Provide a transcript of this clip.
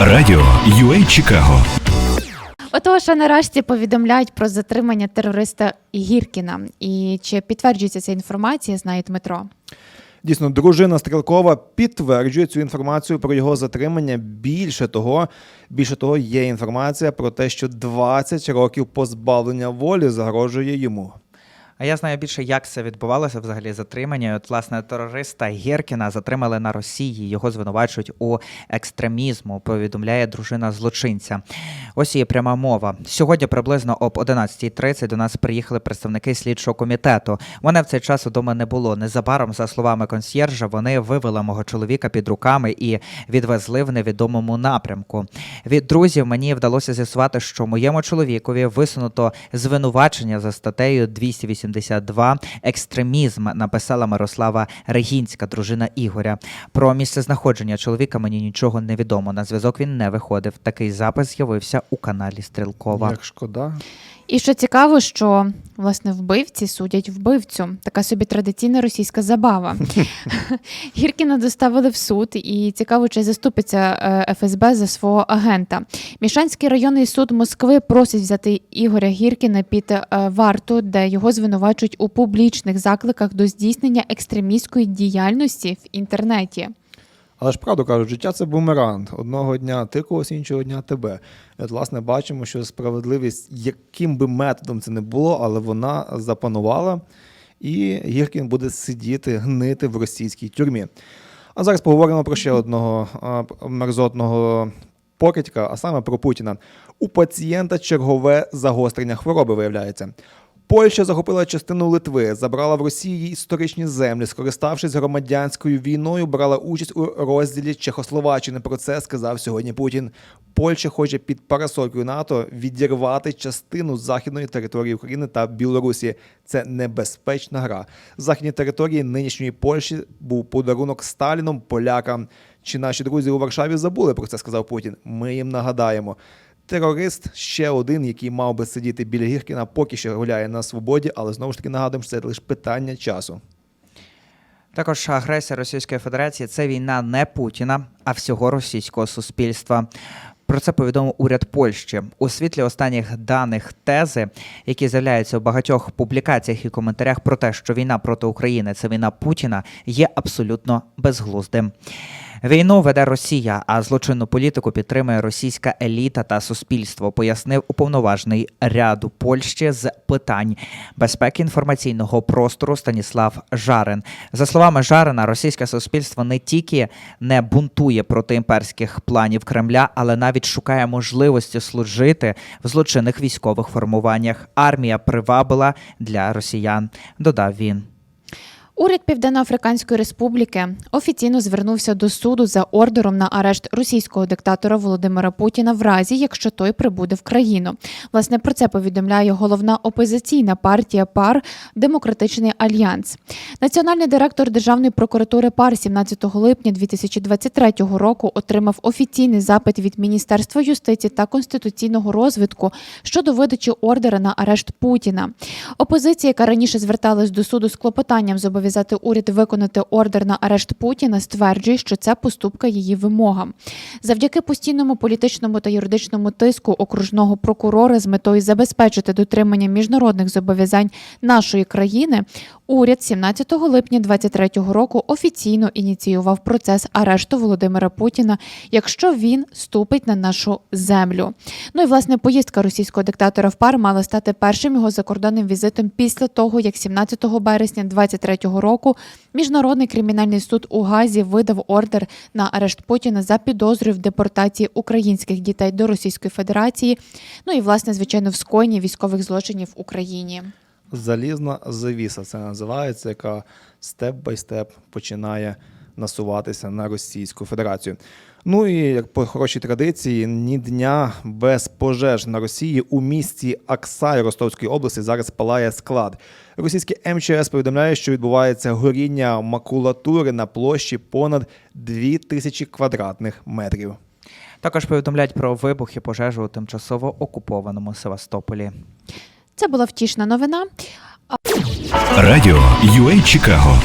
Радіо UA Чикаго Отож, нарешті повідомляють про затримання терориста Гіркіна. І чи підтверджується ця інформація, знає Дмитро. Дійсно, дружина Стрелкова підтверджує цю інформацію про його затримання. Більше того, більше того, є інформація про те, що 20 років позбавлення волі загрожує йому. А я знаю більше, як це відбувалося взагалі затримання. От, власне, терориста Гіркіна затримали на Росії. Його звинувачують у екстремізму. Повідомляє дружина злочинця. Ось її пряма мова. Сьогодні приблизно об 11.30 до нас приїхали представники слідчого комітету. Мене в цей час удома не було. Незабаром, за словами консьєржа, вони вивели мого чоловіка під руками і відвезли в невідомому напрямку. Від друзів мені вдалося з'ясувати, що моєму чоловікові висунуто звинувачення за статтею 282 екстремізм. Написала Мирослава Регінська, дружина Ігоря. Про місце знаходження чоловіка мені нічого не відомо. На зв'язок він не виходив. Такий запис з'явився у каналі Стрілкова. Як шкода. І що цікаво, що власне вбивці судять вбивцю. Така собі традиційна російська забава. Гіркіна доставили в суд, і цікаво, чи заступиться е, ФСБ за свого агента. Мішанський районний суд Москви просить взяти Ігоря Гіркіна під е, варту, де його звинувачують у публічних закликах до здійснення екстремістської діяльності в інтернеті. Але ж правду кажуть, життя це бумеранг. Одного дня ти когось, іншого дня тебе. І от, власне, бачимо, що справедливість, яким би методом це не було, але вона запанувала, і Гіркін буде сидіти, гнити в російській тюрмі. А зараз поговоримо про ще одного мерзотного покидька, а саме про Путіна. У пацієнта чергове загострення хвороби виявляється. Польща захопила частину Литви, забрала в Росії історичні землі, скориставшись громадянською війною, брала участь у розділі Чехословаччини. Про це сказав сьогодні Путін. Польща хоче під парасолькою НАТО відірвати частину західної території України та Білорусі. Це небезпечна гра. Західні території нинішньої Польщі був подарунок Сталіном полякам. Чи наші друзі у Варшаві забули про це? Сказав Путін. Ми їм нагадаємо. Терорист ще один, який мав би сидіти біля Гіркіна, поки що гуляє на свободі, але знову ж таки нагадуємо, що це лише питання часу. Також агресія Російської Федерації це війна не Путіна, а всього російського суспільства. Про це повідомив уряд Польщі у світлі останніх даних тези, які з'являються у багатьох публікаціях і коментарях про те, що війна проти України це війна Путіна, є абсолютно безглуздим. Війну веде Росія, а злочинну політику підтримує російська еліта та суспільство, пояснив уповноважений ряду Польщі з питань безпеки інформаційного простору Станіслав Жарин. За словами Жарина, російське суспільство не тільки не бунтує проти імперських планів Кремля, але навіть шукає можливості служити в злочинних військових формуваннях. Армія привабила для росіян, додав він. Уряд Південно-Африканської Республіки офіційно звернувся до суду за ордером на арешт російського диктатора Володимира Путіна в разі, якщо той прибуде в країну. Власне про це повідомляє головна опозиційна партія ПАР Демократичний Альянс. Національний директор Державної прокуратури ПАР 17 липня 2023 року отримав офіційний запит від Міністерства юстиції та конституційного розвитку щодо видачі ордера на арешт Путіна. Опозиція, яка раніше зверталась до суду з клопотанням зобов'язати уряд виконати ордер на арешт Путіна, стверджує, що це поступка її вимогам. Завдяки постійному політичному та юридичному тиску окружного прокурора з метою забезпечити дотримання міжнародних зобов'язань нашої країни, уряд 17 липня 2023 року офіційно ініціював процес арешту Володимира Путіна, якщо він ступить на нашу землю. Ну і власне поїздка російського диктатора в пар мала стати першим його закордонним візитом після того, як 17 березня 2023 року міжнародний кримінальний суд у Газі видав ордер на арешт Путіна за підозрою в депортації українських дітей до Російської Федерації. Ну і власне, звичайно, в скоєнні військових злочинів в Україні. Залізна завіса це називається, яка степ-бай-степ починає насуватися на Російську Федерацію. Ну і як по хорошій традиції, ні дня без пожеж на Росії у місті Аксай Ростовської області зараз палає склад. Російське МЧС повідомляє, що відбувається горіння макулатури на площі понад 2000 квадратних метрів. Також повідомляють про вибух і пожежу у тимчасово окупованому Севастополі. Це була втішна новина. Радіо UA Чикаго